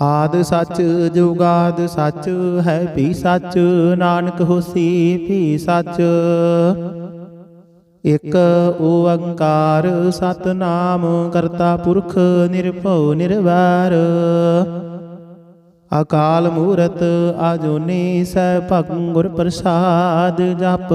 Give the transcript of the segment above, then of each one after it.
ਆਦ ਸੱਚ ਜੁਗਾਦ ਸੱਚ ਹੈ ਵੀ ਸੱਚ, ਨਾਨਕ ਹੋਸੀ ਵੀ ਸੱਚ। ਇਕ ਓੰਕਾਰ ਸਤਨਾਮ ਕਰਤਾ ਪੁਰਖ ਨਿਰਭਉ ਨਿਰਵੈਰ। ਅਕਾਲ ਮੂਰਤ ਆਜੋਨੀ ਸੈਭੰ ਗੁਰ ਪ੍ਰਸਾਦ ਜਪ।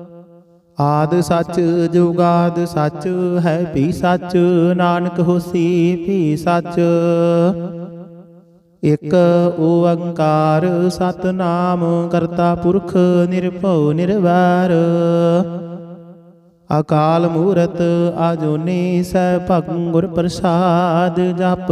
ਆਦ ਸੱਚ ਜੁਗਾਦ ਸੱਚ ਹੈ ਵੀ ਸੱਚ, ਨਾਨਕ ਹੋਸੀ ਵੀ ਸੱਚ। ਇਕ ਓੰਕਾਰ ਸਤਨਾਮ ਕਰਤਾ ਪੁਰਖ ਨਿਰਭਉ ਨਿਰਵੈਰ। ਅਕਾਲ ਮੂਰਤ ਆਜੋਨੀ ਸੈਭੰ ਗੁਰ ਪ੍ਰਸਾਦ ਜਪ।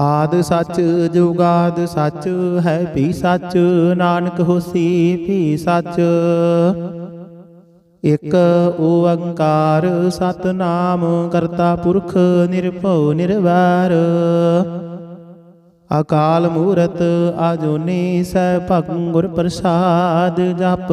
ਆਦ ਸੱਚ ਜੁਗਾਦ ਸੱਚ ਹੈ ਵੀ ਸੱਚ, ਨਾਨਕ ਹੋਸੀ ਵੀ ਸੱਚ। ਇਕ ਓੰਕਾਰ ਸਤਨਾਮ ਕਰਤਾ ਪੁਰਖ ਨਿਰਭਉ ਨਿਰਵੈਰ। ਅਕਾਲ ਮੂਰਤ ਆਜੂਨੀ ਸੈ ਭੰ ਪ੍ਰਸਾਦ ਜਪ।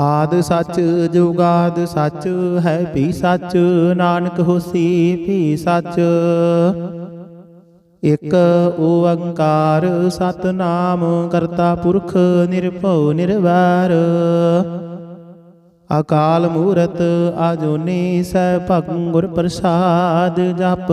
ਆਦ ਸੱਚ ਜੁਗਾਦ ਸੱਚ ਹੈ ਵੀ ਸੱਚ, ਨਾਨਕ ਹੋਸੀ ਵੀ ਸੱਚ। ਇਕ ਓੰਕਾਰ ਸਤਨਾਮ ਕਰਤਾ ਪੁਰਖ ਨਿਰਭਉ ਨਿਰਵੈਰ। ਅਕਾਲ ਮੂਰਤ ਆਜੂਨੀ ਸੈ ਭੰ ਪ੍ਰਸਾਦ ਜਪ।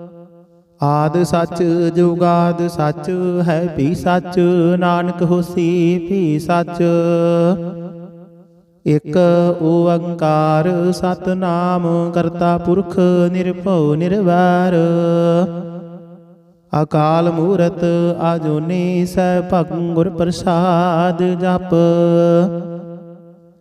ਆਦ ਸੱਚ ਜੁਗਾਦ ਸੱਚ ਹੈ ਵੀ ਸੱਚ, ਨਾਨਕ ਹੋਸੀ ਵੀ ਸੱਚ। ਇਕ ਓੰਕਾਰ ਸਤਨਾਮ ਕਰਤਾ ਪੁਰਖ ਨਿਰਭਉ ਨਿਰਵੈਰ। ਅਕਾਲ ਮੂਰਤ ਆਜੋਨੀ ਸੈਭੰ ਗੁਰ ਪ੍ਰਸਾਦ ਜਪ।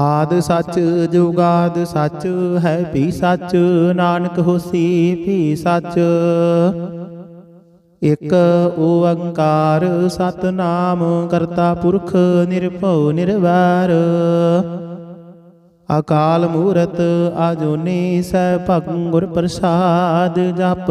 ਆਦ ਸੱਚ ਜੁਗਾਦ ਸੱਚ ਹੈ ਵੀ ਸੱਚ, ਨਾਨਕ ਹੋਸੀ ਵੀ ਸੱਚ। ਇਕ ਓੰਕਾਰ ਸਤਨਾਮ ਕਰਤਾ ਪੁਰਖ ਨਿਰਭਉ ਨਿਰਵੈਰ। ਅਕਾਲ ਮੂਰਤ ਆਜੋਨੀ ਸੈਭੰ ਗੁਰ ਪ੍ਰਸਾਦ ਜਪ।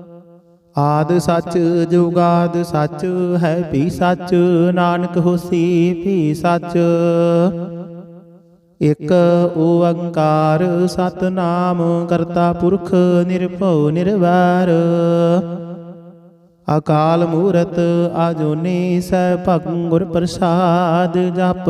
ਆਦ ਸੱਚ ਜੁਗਾਦ ਸੱਚ ਹੈ ਵੀ ਸੱਚ, ਨਾਨਕ ਹੋਸੀ ਵੀ ਸੱਚ। ਇਕ ਓੰਕਾਰ ਸਤਨਾਮ ਕਰਤਾ ਪੁਰਖ ਨਿਰਭਉ ਨਿਰਵੈਰ। ਅਕਾਲ ਮੂਰਤ ਆਜੋਨੀ ਸੈਭੰ ਗੁਰ ਪ੍ਰਸਾਦ ਜਪ।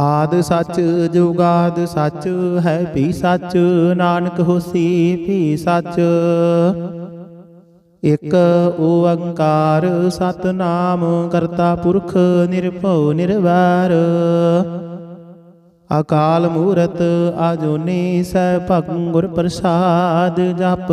ਆਦ ਸੱਚ ਜੁਗਾਦ ਸੱਚ ਹੈ ਵੀ ਸੱਚ, ਨਾਨਕ ਹੋਸੀ ਵੀ ਸੱਚ। ਇਕ ਓੰਕਾਰ ਸਤਨਾਮ ਕਰਤਾ ਪੁਰਖ ਨਿਰਭਉ ਨਿਰਵੈਰ। ਅਕਾਲ ਮੂਰਤ ਆਜੂਨੀ ਸੈਭੰ ਗੁਰ ਪ੍ਰਸਾਦ ਜਪ।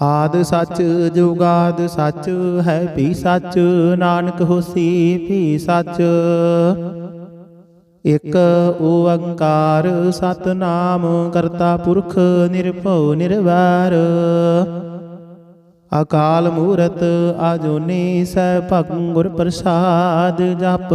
ਆਦ ਸੱਚ ਜੁਗਾਦ ਸੱਚ ਹੈ ਵੀ ਸੱਚ, ਨਾਨਕ ਹੋਸੀ ਵੀ ਸੱਚ। ਇਕ ਓੰਕਾਰ ਸਤਨਾਮ ਕਰਤਾ ਪੁਰਖ ਨਿਰਭਉ ਨਿਰਵੈਰ। ਅਕਾਲ ਮੂਰਤ ਆਜੂਨੀ ਸੈਭੰ ਗੁਰ ਪ੍ਰਸਾਦ ਜਪ।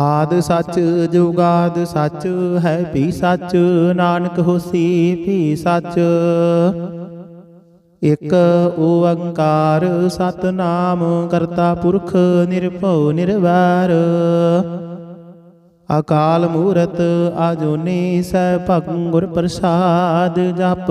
ਆਦ ਸੱਚ ਜੁਗਾਦ ਸੱਚ ਹੈ ਵੀ ਸੱਚ, ਨਾਨਕ ਹੋਸੀ ਵੀ ਸੱਚ। ਇਕ ਓੰਕਾਰ ਸਤਨਾਮ ਕਰਤਾ ਪੁਰਖ ਨਿਰਭਉ ਨਿਰਵੈਰ। ਅਕਾਲ ਮੂਰਤ ਆਜੂਨੀ ਸੈਭੰ ਗੁਰ ਪ੍ਰਸਾਦ ਜਪ।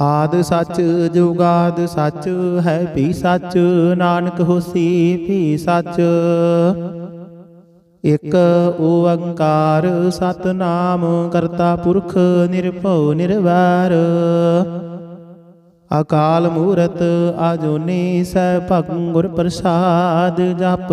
ਆਦ ਸੱਚ ਜੁਗਾਦ ਸੱਚ ਹੈ ਵੀ ਸੱਚ, ਨਾਨਕ ਹੋਸੀ ਵੀ ਸੱਚ। ਇਕ ਓੰਕਾਰ ਸਤਨਾਮ ਕਰਤਾ ਪੁਰਖ ਨਿਰਭਉ ਨਿਰਵੈਰ। ਅਕਾਲ ਮੂਰਤ ਆਜੂਨੀ ਸੈਭੰ ਗੁਰ ਪ੍ਰਸਾਦ ਜਪ।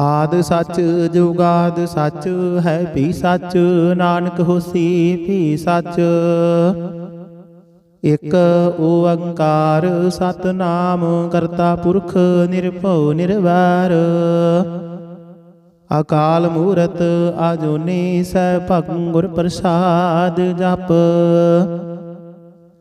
ਆਦ ਸੱਚ ਜੁਗਾਦ ਸੱਚ ਹੈ ਵੀ ਸੱਚ, ਨਾਨਕ ਹੋਸੀ ਵੀ ਸੱਚ। ਇਕ ਓੰਕਾਰ ਸਤਨਾਮ ਕਰਤਾ ਪੁਰਖ ਨਿਰਭਉ ਨਿਰਵੈਰ। ਅਕਾਲ ਮੂਰਤ ਆਜੂਨੀ ਸੈਭੰ ਗੁਰ ਪ੍ਰਸਾਦ ਜਪ।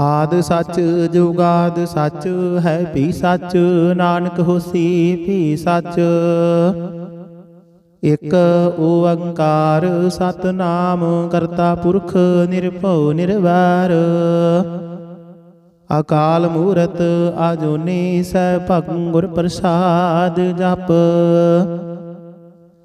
ਆਦ ਸੱਚ ਜੁਗਾਦ ਸੱਚ ਹੈ ਵੀ ਸੱਚ, ਨਾਨਕ ਹੋਸੀ ਵੀ ਸੱਚ। ਇਕ ਓੰਕਾਰ ਸਤਨਾਮ ਕਰਤਾ ਪੁਰਖ ਨਿਰਭਉ ਨਿਰਵੈਰ। ਅਕਾਲ ਮੂਰਤ ਆਜੂਨੀ ਸੈ ਭਗੰ ਪ੍ਰਸਾਦ ਜਪ।